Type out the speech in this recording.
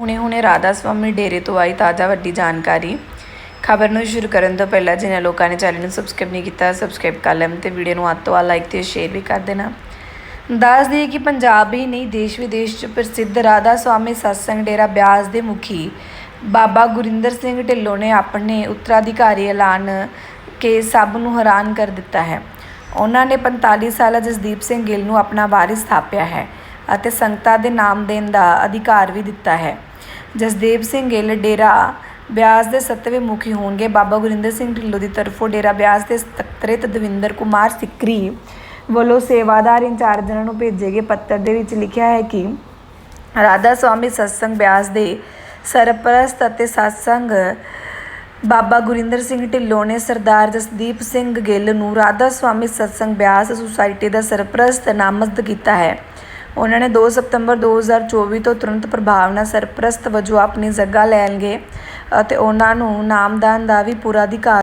ਹੁਣੇ ਹੁਣੇ ਰਾਧਾ ਸਵਾਮੀ ਡੇਰੇ ਤੋਂ ਆਈ ਤਾਜ਼ਾ ਵੱਡੀ ਜਾਣਕਾਰੀ। ਖਬਰ ਨੂੰ ਸ਼ੁਰੂ ਕਰਨ ਤੋਂ ਪਹਿਲਾਂ ਜਿਨ੍ਹਾਂ ਲੋਕਾਂ ਨੇ ਚੈਨਲ ਨੂੰ ਸਬਸਕ੍ਰਾਈਬ ਨਹੀਂ ਕੀਤਾ ਸਬਸਕ੍ਰਾਈਬ ਕਰ ਲੈਣ ਤੇ ਵੀਡੀਓ ਨੂੰ ਅੱਧ ਤੋਂ ਵੱਧ ਲਾਈਕ ਤੇ ਸ਼ੇਅਰ ਵੀ ਕਰ ਦੇਣਾ। ਦੱਸ ਦਈਏ ਕਿ ਪੰਜਾਬ ਹੀ ਨਹੀਂ, ਦੇਸ਼ ਵਿਦੇਸ਼ 'ਚ ਪ੍ਰਸਿੱਧ ਰਾਧਾ ਸਵਾਮੀ ਸਤਸੰਗ ਡੇਰਾ ਬਿਆਸ ਦੇ ਮੁਖੀ ਬਾਬਾ ਗੁਰਿੰਦਰ ਸਿੰਘ ਢਿੱਲੋਂ ਨੇ ਆਪਣੇ ਉੱਤਰਾਧਿਕਾਰੀ ਐਲਾਨ ਕੇ ਸਭ ਨੂੰ ਹੈਰਾਨ ਕਰ ਦਿੱਤਾ ਹੈ। ਉਹਨਾਂ ਨੇ 45 ਸਾਲਾ ਜਸਦੀਪ ਸਿੰਘ ਗਿੱਲ ਨੂੰ ਆਪਣਾ ਵਾਰਿਸ ਥਾਪਿਆ ਹੈ ਅਤੇ ਸੰਗਤਾਂ ਦੇ ਨਾਮ ਦੇਣ ਦਾ ਅਧਿਕਾਰ ਵੀ ਦਿੱਤਾ ਹੈ। ਜਸਦੇਵ ਸਿੰਘ ਗਿੱਲ ਡੇਰਾ ਬਿਆਸ ਦੇ ਸੱਤਵੇਂ ਮੁਖੀ ਹੋਣਗੇ। ਬਾਬਾ ਗੁਰਿੰਦਰ ਸਿੰਘ ਢਿੱਲੋਂ ਦੀ ਤਰਫੋਂ ਡੇਰਾ ਬਿਆਸ ਦੇ ਸਕੱਤਰੇਤ ਦਵਿੰਦਰ ਕੁਮਾਰ ਸਿੱਕਰੀ ਵੱਲੋਂ ਸੇਵਾਦਾਰ ਇੰਚਾਰਜਾਂ ਨੂੰ ਭੇਜੇ ਗਏ ਪੱਤਰ ਦੇ ਵਿੱਚ ਲਿਖਿਆ ਹੈ ਕਿ ਰਾਧਾ ਸਵਾਮੀ ਸਤਸੰਗ ਬਿਆਸ ਦੇ ਸਰਪ੍ਰਸਤ ਅਤੇ ਸਤਸੰਗ ਬਾਬਾ ਗੁਰਿੰਦਰ ਸਿੰਘ ਢਿੱਲੋਂ ਨੇ ਸਰਦਾਰ ਜਸਦੀਪ ਸਿੰਘ ਗਿੱਲ ਨੂੰ ਰਾਧਾ ਸਵਾਮੀ ਸਤਸੰਗ ਬਿਆਸ ਸੁਸਾਇਟੀ ਦਾ ਸਰਪ੍ਰਸਤ ਨਾਮਜ਼ਦ ਕੀਤਾ ਹੈ। ਉਹਨਾਂ ਨੇ 2 ਸਤੰਬਰ 2024 ਤੋਂ ਤੁਰੰਤ ਪ੍ਰਭਾਵ ਨਾਲ ਸਰਪ੍ਰਸਤ ਵਜੋਂ ਆਪਣੀ ਜਗ੍ਹਾ ਲੈਣਗੇ ਅਤੇ ਉਹਨਾਂ ਨੂੰ ਨਾਮਦਾਨ ਦਾ ਵੀ ਪੂਰਾ ਅਧਿਕਾਰ